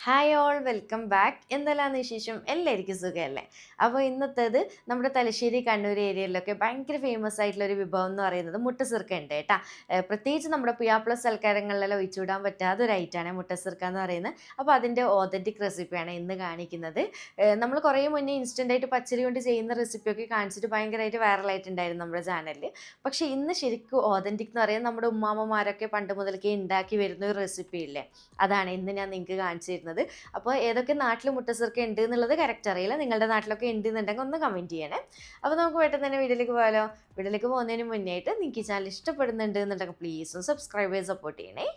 Hi all welcome back എന്തെല്ലാം വിശേഷം? എല്ലാവർക്കും സുഖമല്ലേ? അപ്പോൾ ഇന്നത്തേത് നമ്മുടെ തലശ്ശേരി കണ്ണൂർ ഏരിയയിലൊക്കെ ഭയങ്കര ഫേമസ് ആയിട്ടുള്ള ഒരു വിഭവം എന്ന് പറയുന്നത് മുട്ടസിർക്ക ഉണ്ട് കേട്ടാ. പ്രത്യേകിച്ച് നമ്മുടെ പുയാപ്ല സൽക്കാരങ്ങളിലെല്ലാം ഒഴിച്ചുവിടാൻ പറ്റാത്ത ഒരു ഐറ്റാണ് മുട്ടസിർക്ക എന്ന് പറയുന്നത്. അപ്പോൾ അതിന്റെ ഓതന്റിക് റെസിപ്പിയാണ് ഇന്ന് കാണിക്കുന്നത്. നമ്മൾ കുറേ മുന്നേ ഇൻസ്റ്റന്റ് ആയിട്ട് പച്ചരി കൊണ്ട് ചെയ്യുന്ന റെസിപ്പിയൊക്കെ കാണിച്ചിട്ട് ഭയങ്കരമായിട്ട് വൈറലായിട്ടുണ്ടായിരുന്നു നമ്മുടെ ചാനലിൽ പക്ഷേ ഇന്ന് ശരിക്കും ഓതന്റിക് എന്ന് പറയുന്നത് നമ്മുടെ ഉമ്മാമ്മമാരൊക്കെ പണ്ട് മുതൽക്കേ ഉണ്ടാക്കി വരുന്ന ഒരു റെസിപ്പി ഇല്ലേ? അതാണ് ഇന്ന് ഞാൻ നിങ്ങൾക്ക് കാണിച്ചു തരുന്നത് അപ്പോൾ ഏതൊക്കെ നാട്ടിൽ മുട്ടസിർക്ക ഉണ്ട് എന്നുള്ളത് കറക്റ്റ് അറിയില്ല. നിങ്ങളുടെ നാട്ടിലൊക്കെ ഉണ്ട് എന്നുണ്ടെങ്കിൽ ഒന്ന് കമന്റ് ചെയ്യണേ. അപ്പോൾ നമുക്ക് പെട്ടെന്ന് തന്നെ വീഡിയോയിലേക്ക് പോയാലോ? വീഡിയോയിലേക്ക് പോകുന്നതിന് മുന്നേ ആയിട്ട് നിങ്ങൾക്ക് ഈ ചാനൽ ഇഷ്ടപ്പെടുന്നുണ്ട് എന്നുണ്ടെങ്കിൽ പ്ലീസ് സബ്സ്ക്രൈബ് ചെയ്ത് സപ്പോർട്ട് ചെയ്യണേ.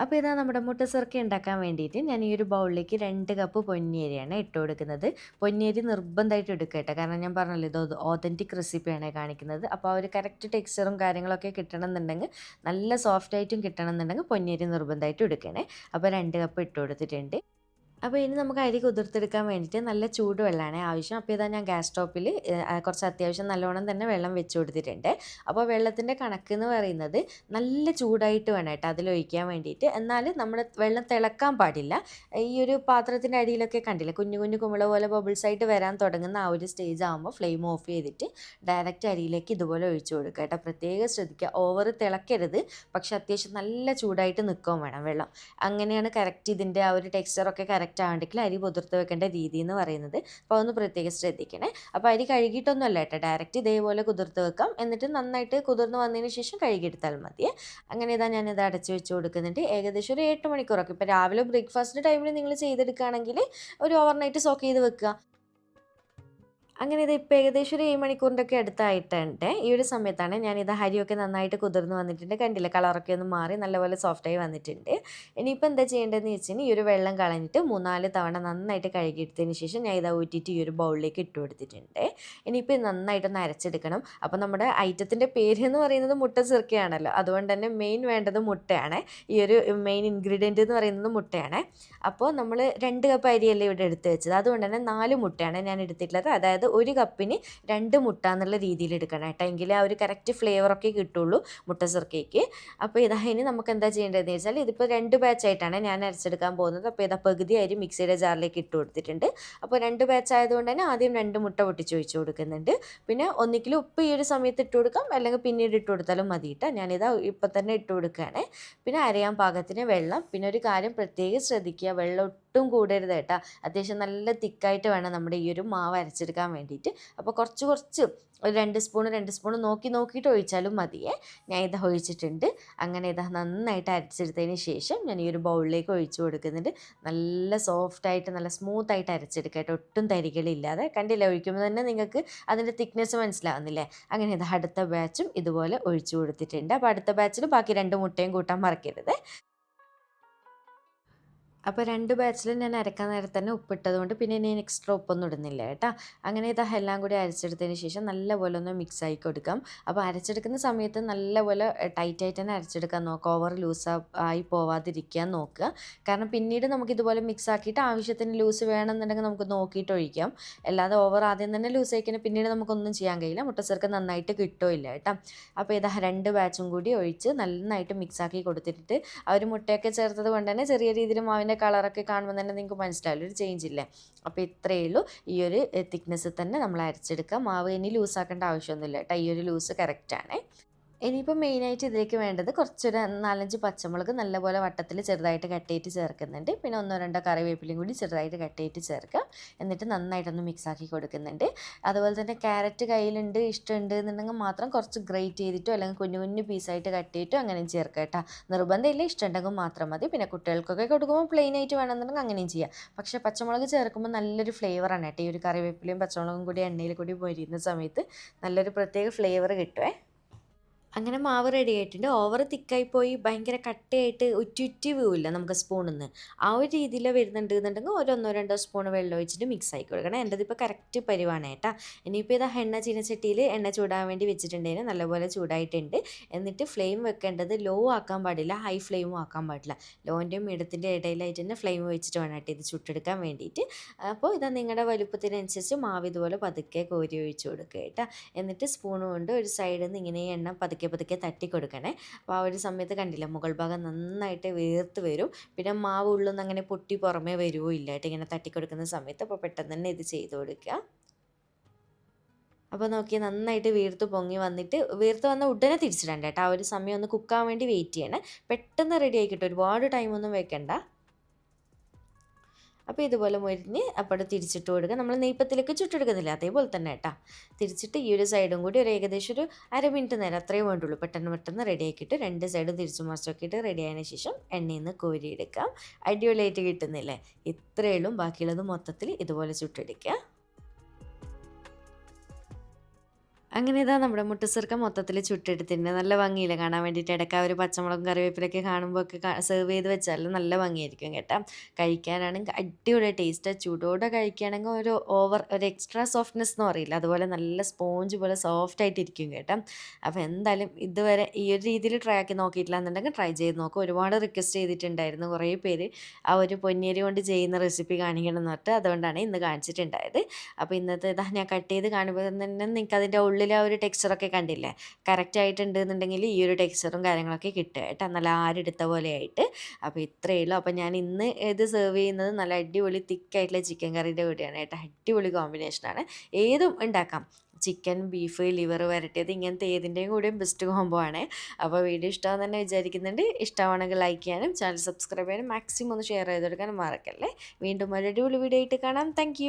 അപ്പോൾ ഇതാ നമ്മുടെ മുട്ട മുട്ടസിറക്കി ഉണ്ടാക്കാൻ വേണ്ടിയിട്ട് ഞാൻ ഈ ഒരു ബൗളിലേക്ക് രണ്ട് കപ്പ് പൊന്നിയരിയാണ് ഇട്ട് കൊടുക്കുന്നത്. പൊന്നിയരി നിർബന്ധമായിട്ട് എടുക്കുക കേട്ടോ. കാരണം ഞാൻ പറഞ്ഞല്ലോ ഇത് ഓതന്റിക് റെസിപ്പിയാണ് കാണിക്കുന്നത്. അപ്പോൾ ആ ഒരു കറക്റ്റ് ടെക്സ്ചറും കാര്യങ്ങളൊക്കെ കിട്ടണം എന്നുണ്ടെങ്കിൽ നല്ല സോഫ്റ്റായിട്ടും കിട്ടണമെന്നുണ്ടെങ്കിൽ പൊന്നിയരി നിർബന്ധമായിട്ടും എടുക്കണേ. അപ്പോൾ രണ്ട് കപ്പ് ഇട്ട് കൊടുത്തിട്ടുണ്ട്. അപ്പോൾ ഇനി നമുക്ക് അരി കുതിർത്തെടുക്കാൻ വേണ്ടിയിട്ട് നല്ല ചൂടുവെള്ളമാണ് ആവശ്യം. അപ്പോൾ ഇതാ ഞാൻ ഗ്യാസ് സ്റ്റോപ്പിൽ കുറച്ച് അത്യാവശ്യം നല്ലോണം തന്നെ വെള്ളം വെച്ച് കൊടുത്തിട്ടുണ്ട്. അപ്പോൾ വെള്ളത്തിന്റെ കണക്ക് എന്ന് പറയുന്നത് നല്ല ചൂടായിട്ട് വേണം കേട്ടോ അതിലൊഴിക്കാൻ വേണ്ടിയിട്ട്. എന്നാൽ നമ്മൾ വെള്ളം തിളക്കാൻ പാടില്ല. ഈ ഒരു പാത്രത്തിന്റെ അടിയിലൊക്കെ കണ്ടില്ല കുഞ്ഞു കുഞ്ഞു കുമിള പോലെ ബബിൾസ് ആയിട്ട് വരാൻ തുടങ്ങുന്ന ആ ഒരു സ്റ്റേജ് ആകുമ്പോൾ ഫ്ലെയിം ഓഫ് ചെയ്തിട്ട് ഡയറക്റ്റ് അരിയിലേക്ക് ഇതുപോലെ ഒഴിച്ചു കൊടുക്കുക കേട്ടോ. പ്രത്യേകം ശ്രദ്ധിക്കുക. ഓവർ തിളക്കരുത്. പക്ഷേ അത്യാവശ്യം നല്ല ചൂടായിട്ട് നിൽക്കുകയും വേണം വെള്ളം. അങ്ങനെയാണ് കറക്റ്റ് ഇതിന്റെ ആ ഒരു ടെക്സ്ചറൊക്കെ കറക്റ്റ് ആണെങ്കിൽ അരി കുതിർത്ത് വെക്കേണ്ട രീതി എന്ന് പറയുന്നത്. അപ്പോൾ അതൊന്ന് പ്രത്യേകം ശ്രദ്ധിക്കണേ. അപ്പോൾ അരി കഴുകിയിട്ടൊന്നും അല്ല കേട്ടോ. ഡയറക്റ്റ് ഇതേപോലെ കുതിർത്ത് വെക്കാം. എന്നിട്ട് നന്നായിട്ട് കുതിർന്ന് വന്നതിന് ശേഷം കഴുകിയെടുത്താൽ മതി. അങ്ങനെ ഇതാ ഞാനിത് അടച്ച് വെച്ച് കൊടുക്കുന്നുണ്ട്. ഏകദേശം ഒരു എട്ട് മണിക്കൂറൊക്കെ. ഇപ്പോൾ രാവിലെ ബ്രേക്ക്ഫാസ്റ്റ് ടൈമിൽ നിങ്ങൾ ചെയ്തെടുക്കുകയാണെങ്കിൽ ഒരു ഓവർനൈറ്റ് സോക്ക് ചെയ്ത് വെക്കുക. അങ്ങനെ ഇത് ഇപ്പോൾ ഏകദേശം ഒരു ഏഴ് മണിക്കൂറിന്റെ ഒക്കെ അടുത്തായിട്ടുണ്ട്. ഈ ഒരു സമയത്താണ് ഞാനിത് ഹരിയൊക്കെ നന്നായിട്ട് കുതിർന്ന് വന്നിട്ടുണ്ട്. കണ്ടില്ല? കളറൊക്കെ ഒന്ന് മാറി നല്ലപോലെ സോഫ്റ്റായി വന്നിട്ടുണ്ട്. ഇനിയിപ്പോൾ എന്താ ചെയ്യേണ്ടതെന്ന് വെച്ചാൽ ഈ ഒരു വെള്ളം കളഞ്ഞിട്ട് മൂന്നാൽ തവണ നന്നായിട്ട് കഴുകിയെടുത്തതിന് ശേഷം ഞാൻ ഇത് ഊറ്റിയിട്ട് ഈ ഒരു ബൗളിലേക്ക് ഇട്ട് കൊടുത്തിട്ടുണ്ട്. ഇനിയിപ്പോൾ നന്നായിട്ടൊന്ന് അരച്ചെടുക്കണം. അപ്പോൾ നമ്മുടെ ഐറ്റത്തിന്റെ പേര് എന്ന് പറയുന്നത് മുട്ട ചെറുക്കയാണല്ലോ. അതുകൊണ്ട് തന്നെ മെയിൻ വേണ്ടത് മുട്ടയാണ്. ഈ ഒരു മെയിൻ ഇൻഗ്രീഡിയന്റ് എന്ന് പറയുന്നത് മുട്ടയാണ്. അപ്പോൾ നമ്മൾ രണ്ട് കപ്പ് അരിയല്ലേ ഇവിടെ എടുത്ത് വെച്ചത്. അതുകൊണ്ട് തന്നെ നാല് മുട്ടയാണ് ഞാൻ എടുത്തിട്ടുള്ളത്. അതായത് ഒരു കപ്പിന് രണ്ട് മുട്ട എന്നുള്ള രീതിയിൽ എടുക്കണം കേട്ടോ. എങ്കിലേ ആ ഒരു കറക്റ്റ് ഫ്ലേവറൊക്കെ കിട്ടുള്ളൂ മുട്ട സിർക്കയ്ക്ക്. അപ്പോൾ ഇതാ ഇനി നമുക്ക് എന്താ ചെയ്യേണ്ടതെന്ന് വെച്ചാൽ ഇതിപ്പോൾ രണ്ട് ബാച്ചായിട്ടാണ് ഞാൻ അരച്ചെടുക്കാൻ പോകുന്നത്. അപ്പോൾ ഇതാ പകുതി അരി മിക്സിയുടെ ജാറിലേക്ക് ഇട്ട് കൊടുത്തിട്ടുണ്ട്. അപ്പോൾ രണ്ട് ബാച്ച് ആയതുകൊണ്ട് തന്നെ ആദ്യം രണ്ട് മുട്ട പൊട്ടിച്ച് ഒഴിച്ച് കൊടുക്കുന്നുണ്ട്. പിന്നെ ഒന്നിക്കിലും ഉപ്പ് ഈ ഒരു സമയത്ത് ഇട്ട് കൊടുക്കാം. അല്ലെങ്കിൽ പിന്നീട് ഇട്ട് കൊടുത്താലും മതി കേട്ടോ. ഞാനിതാ ഇപ്പം തന്നെ ഇട്ട് കൊടുക്കുകയാണ്. പിന്നെ അരയാൻ പാകത്തിന് വെള്ളം. പിന്നെ ഒരു കാര്യം പ്രത്യേകം ശ്രദ്ധിക്കുക. വെള്ളം ഒട്ടും കൂടരുത് കേട്ടോ. അത്യാവശ്യം നല്ല തിക്കായിട്ട് വേണം നമ്മുടെ ഈ ഒരു മാവ് അരച്ചെടുക്കാൻ വേണ്ടിയിട്ട്. അപ്പോൾ കുറച്ച് കുറച്ച് ഒരു രണ്ട് സ്പൂൺ രണ്ട് സ്പൂൺ നോക്കി നോക്കിയിട്ട് ഒഴിച്ചാലും മതിയേ. ഞാൻ ഇത് ഒഴിച്ചിട്ടുണ്ട്. അങ്ങനെ ഇത് നന്നായിട്ട് അരച്ചെടുത്തതിന് ശേഷം ഞാൻ ഈ ഒരു ബൗളിലേക്ക് ഒഴിച്ചു കൊടുക്കുന്നുണ്ട്. നല്ല സോഫ്റ്റായിട്ട് നല്ല സ്മൂത്തായിട്ട് അരച്ചെടുക്കുക കേട്ടോ. ഒട്ടും തരികളില്ലാതെ. കണ്ടില്ല? ഒഴിക്കുമ്പോൾ തന്നെ നിങ്ങൾക്ക് അതിന്റെ തിക്നെസ് മനസ്സിലാവുന്നില്ലേ? അങ്ങനെ ഇത് അടുത്ത ബാച്ചും ഇതുപോലെ ഒഴിച്ചു കൊടുത്തിട്ടുണ്ട്. അപ്പോൾ അടുത്ത ബാച്ചിൽ ബാക്കി രണ്ട് മുട്ടയും കൂട്ടാൻ മറക്കരുത്. അപ്പോൾ രണ്ട് ബാച്ചിലും ഞാൻ അരക്കാൻ നേരത്തെ തന്നെ ഉപ്പിട്ടത് കൊണ്ട് പിന്നെ ഞാൻ എക്സ്ട്രാ ഉപ്പൊന്നും ഇടുന്നില്ല കേട്ടോ. അങ്ങനെ ഇത് എല്ലാം കൂടി അരച്ചെടുത്തതിന് ശേഷം നല്ലപോലെ ഒന്ന് മിക്സ് ആയി കൊടുക്കാം. അപ്പോൾ അരച്ചെടുക്കുന്ന സമയത്ത് നല്ലപോലെ ടൈറ്റായിട്ട് തന്നെ അരച്ചെടുക്കാൻ നോക്കുക. ഓവർ ലൂസ് ആയി പോവാതിരിക്കാൻ നോക്കുക. കാരണം പിന്നീട് നമുക്ക് ഇതുപോലെ മിക്സ് ആക്കിയിട്ട് ആവശ്യത്തിന് ലൂസ് വേണമെന്നുണ്ടെങ്കിൽ നമുക്ക് നോക്കിയിട്ട് ഒഴിക്കാം. അല്ലാതെ ഓവർ ആദ്യം തന്നെ ലൂസ് ആയിക്കഴിഞ്ഞാൽ പിന്നീട് നമുക്കൊന്നും ചെയ്യാൻ കഴിയില്ല. മുട്ടച്ചെറുക്ക് നന്നായിട്ട് കിട്ടുമില്ല കേട്ടോ. അപ്പോൾ ഇതാ രണ്ട് ബാച്ചും കൂടി ഒഴിച്ച് നന്നായിട്ട് മിക്സ് ആക്കി കൊടുത്തിട്ട് ആ ഒരു മുട്ടയൊക്കെ ചേർത്തത് കൊണ്ട് തന്നെ ചെറിയ രീതിയിൽ മാവിന്റെ അതിന്റെ കളറൊക്കെ കാണുമ്പോൾ തന്നെ നിങ്ങൾക്ക് മനസ്സിലാവില്ല. ഒരു ചേഞ്ച് ഇല്ല. അപ്പോൾ ഇത്രയേ ഉള്ളൂ. ഈ ഒരു തിക്നെസ്സിൽ തന്നെ നമ്മൾ അരച്ചെടുക്കുക മാവ് ഇനി ലൂസാക്കേണ്ട ആവശ്യമൊന്നുമില്ല കേട്ടോ. ഈ ഒരു ലൂസ് കറക്റ്റാണ് ഇനിയിപ്പോൾ മെയിനായിട്ട് ഇതിലേക്ക് വേണ്ടത് കുറച്ചൊരു നാലഞ്ച് പച്ചമുളക് നല്ലപോലെ വട്ടത്തിൽ ചെറുതായിട്ട് കട്ടയിട്ട് ചേർക്കുന്നുണ്ട്. പിന്നെ ഒന്നോ രണ്ടോ കറിവേപ്പിലയും കൂടി ചെറുതായിട്ട് കട്ടയിട്ട് ചേർക്കാം. എന്നിട്ട് നന്നായിട്ടൊന്ന് മിക്സാക്കി കൊടുക്കുന്നുണ്ട്. അതുപോലെ തന്നെ ക്യാരറ്റ് കയ്യിലുണ്ട് ഇഷ്ടമുണ്ട് എന്നുണ്ടെങ്കിൽ മാത്രം കുറച്ച് ഗ്രേറ്റ് ചെയ്തിട്ടോ അല്ലെങ്കിൽ കുഞ്ഞു കുഞ്ഞു പീസായിട്ട് കട്ടിയിട്ടോ അങ്ങനെ ചേർക്കാം കേട്ടോ. നിർബന്ധമില്ല ഇഷ്ടമുണ്ടെങ്കിൽ മാത്രം മതി. പിന്നെ കുട്ടികൾക്കൊക്കെ കൊടുക്കുമ്പോൾ പ്ലെയിൻ ആയിട്ട് വേണമെന്നുണ്ടെങ്കിൽ അങ്ങനെയും ചെയ്യാം. പക്ഷേ പച്ചമുളക് ചേർക്കുമ്പോൾ നല്ലൊരു ഫ്ലേവറാണ് കേട്ടോ. ഈ ഒരു കറിവേപ്പിലയും പച്ചമുളകും കൂടി എണ്ണയിൽ കൂടി പൊരിയുന്ന സമയത്ത് നല്ലൊരു പ്രത്യേക ഫ്ലേവർ കിട്ടുമേ അങ്ങനെ മാവ് റെഡി ആയിട്ടുണ്ട്. ഓവർ തിക്കായി പോയി ഭയങ്കര കട്ടയായിട്ട് ഉറ്റുറ്റി വീവില്ല നമുക്ക് സ്പൂണിൽ നിന്ന് ആ ഒരു രീതിയിൽ വരുന്നുണ്ട് എന്നുണ്ടെങ്കിൽ ഓരോന്നോ രണ്ടോ സ്പൂൺ വെള്ളം ഒഴിച്ചിട്ട് മിക്സ് ആയി കൊടുക്കണം. എന്റെ ഇപ്പോൾ കറക്റ്റ് പരിവാണ് കേട്ടോ. ഇനിയിപ്പോൾ ഇത് എണ്ണ ചീനച്ചട്ടിയിൽ എണ്ണ ചൂടാൻ വേണ്ടി വെച്ചിട്ടുണ്ടെങ്കിൽ നല്ലപോലെ ചൂടായിട്ടുണ്ട്. എന്നിട്ട് ഫ്ലെയിം വെക്കേണ്ടത് ലോ ആക്കാൻ പാടില്ല ഹൈ ഫ്ലെയിമും ആക്കാൻ പാടില്ല. ലോന്റെയും ഇടത്തിന്റെ ഇടയിലായിട്ട് തന്നെ ഫ്ലെയിം വെച്ചിട്ട് വേണം ഇത് ചുട്ടെടുക്കാൻ വേണ്ടിയിട്ട് അപ്പോൾ ഇതാ നിങ്ങളുടെ വലുപ്പത്തിനനുസരിച്ച് മാവ് ഇതുപോലെ പതുക്കെ കോരി ഒഴിച്ച് കൊടുക്കുക കേട്ടോ. എന്നിട്ട് സ്പൂൺ കൊണ്ട് ഒരു സൈഡിൽ നിന്ന് ഇങ്ങനെ എണ്ണ പതുക്കെ പതുക്കെ പതുക്കെ തട്ടി കൊടുക്കണേ. അപ്പോൾ ആ ഒരു സമയത്ത് കണ്ടില്ല മുകൾ ഭാഗം നന്നായിട്ട് വേർത്ത് വരും. പിന്നെ മാവ് ഉള്ളിൽ നിന്ന് അങ്ങനെ പൊട്ടി പുറമേ വരുമോ ഇല്ലായിട്ട് ഇങ്ങനെ തട്ടി കൊടുക്കുന്ന സമയത്ത്. അപ്പോൾ പെട്ടെന്ന് തന്നെ ഇത് ചെയ്ത് കൊടുക്കുക. അപ്പോൾ നോക്കി നന്നായിട്ട് വീർത്ത് പൊങ്ങി വന്നിട്ട് വീർത്ത് വന്ന ഉടനെ തിരിച്ചിടണ്ട കേട്ടോ. ആ ഒരു സമയം ഒന്ന് കുക്കാൻ വേണ്ടി വെയിറ്റ് ചെയ്യണേ. പെട്ടെന്ന് റെഡി ആയിക്കിട്ടും ഒരുപാട് ടൈമൊന്നും വെക്കണ്ട. അപ്പോൾ ഇതുപോലെ മുരിഞ്ഞ് അപ്പോൾ തിരിച്ചിട്ട് കൊടുക്കുക. നമ്മൾ നെയ്പ്പത്തിലേക്ക് ചുട്ടെടുക്കുന്നില്ല. അതേപോലെ തന്നെ കേട്ടോ. തിരിച്ചിട്ട് ഈ ഒരു സൈഡും കൂടി ഒരു ഏകദേശം ഒരു അര മിനിറ്റ് നേരം അത്രയും വേണ്ടുള്ളൂ. പെട്ടെന്ന് പെട്ടെന്ന് റെഡിയാക്കിയിട്ട് രണ്ട് സൈഡും തിരിച്ചു മറിച്ചൊക്കെയിട്ട് റെഡി ആയതിനു ശേഷം എണ്ണയിൽ നിന്ന് കോരിയെടുക്കാം. അടിപൊളിയായിട്ട് കിട്ടുന്നില്ലേ? ഇത്രയേ ഉള്ളൂ. ബാക്കിയുള്ളത് മൊത്തത്തിൽ ഇതുപോലെ ചുട്ടെടുക്കുക. അങ്ങനെ ഇതാ നമ്മുടെ മുട്ടസർക്ക മൊത്തത്തിൽ ചുട്ടെടുത്തിട്ടുണ്ട്. നല്ല ഭംഗിയില്ല കാണാൻ വേണ്ടിയിട്ട്. ഇടയ്ക്ക് ആ ഒരു പച്ചമുളകും കറിവേപ്പിലൊക്കെ കാണുമ്പോൾ ഒക്കെ സെർവ് ചെയ്ത് വെച്ചാൽ നല്ല ഭംഗിയായിരിക്കും കേട്ടോ. കഴിക്കാനാണെങ്കിൽ അടിപൊളി ടേസ്റ്റ് ചൂടോടെ കഴിക്കുകയാണെങ്കിൽ ഒരു ഓവർ ഒരു എക്സ്ട്രാ സോഫ്റ്റ്നെസ് എന്ന് പറയില്ല? അതുപോലെ നല്ല സ്പോഞ്ച് പോലെ സോഫ്റ്റ് ആയിട്ടിരിക്കും കേട്ടോ. അപ്പോൾ എന്തായാലും ഇതുവരെ ഈ ഒരു രീതിയിൽ ട്രൈ ആക്കി നോക്കിയിട്ടില്ല എന്നുണ്ടെങ്കിൽ ട്രൈ ചെയ്ത് നോക്കും. ഒരുപാട് റിക്വസ്റ്റ് ചെയ്തിട്ടുണ്ടായിരുന്നു കുറേ പേര്. ആ ഒരു പൊന്നിയരി കൊണ്ട് ചെയ്യുന്ന റെസിപ്പി കാണിക്കണം എന്ന് പറഞ്ഞിട്ട് അതുകൊണ്ടാണ് ഇന്ന് കാണിച്ചിട്ടുണ്ടായത്. അപ്പോൾ ഇന്നത്തെ ഇതാ ഞാൻ കട്ട് ചെയ്ത് കാണുമ്പോൾ തന്നെ നിങ്ങൾക്ക് അതിന്റെ ഉള്ളിൽ ആ ഒരു ടെക്സ്ചറൊക്കെ കണ്ടില്ലേ? കറക്റ്റ് ആയിട്ടുണ്ട് എന്നുണ്ടെങ്കിൽ ഈ ഒരു ടെക്സ്ചറും കാര്യങ്ങളൊക്കെ കിട്ടുക കേട്ടോ. നല്ല ആരെടുത്ത പോലെ ആയിട്ട് അപ്പോൾ ഇത്രയേ ഉള്ളൂ. അപ്പോൾ ഞാൻ ഇന്ന് ഇത് സെർവ് ചെയ്യുന്നത് നല്ല അടിപൊളി തിക്കായിട്ടുള്ള ചിക്കൻ കറിയുടെ കൂടെയാണ് കേട്ടോ. അടിപൊളി കോമ്പിനേഷനാണ് ഏതും ഉണ്ടാക്കാം. ചിക്കൻ ബീഫ് ലിവർ വരട്ടിയത് ഇങ്ങനത്തെ ഏതിന്റെയും കൂടെയും ബെസ്റ്റ് കോംബോ ആണ്. അപ്പോൾ വീഡിയോ ഇഷ്ടമാണെന്ന് തന്നെ വിചാരിക്കുന്നുണ്ട്. ഇഷ്ടമാണെങ്കിൽ ലൈക്ക് ചെയ്യാനും ചാനൽ സബ്സ്ക്രൈബ് ചെയ്യാനും മാക്സിമം ഒന്ന് ഷെയർ ചെയ്ത് കൊടുക്കാനും മറക്കല്ലേ. വീണ്ടും ഒരു അടിപൊളി വീഡിയോ ആയിട്ട് കാണാം. താങ്ക്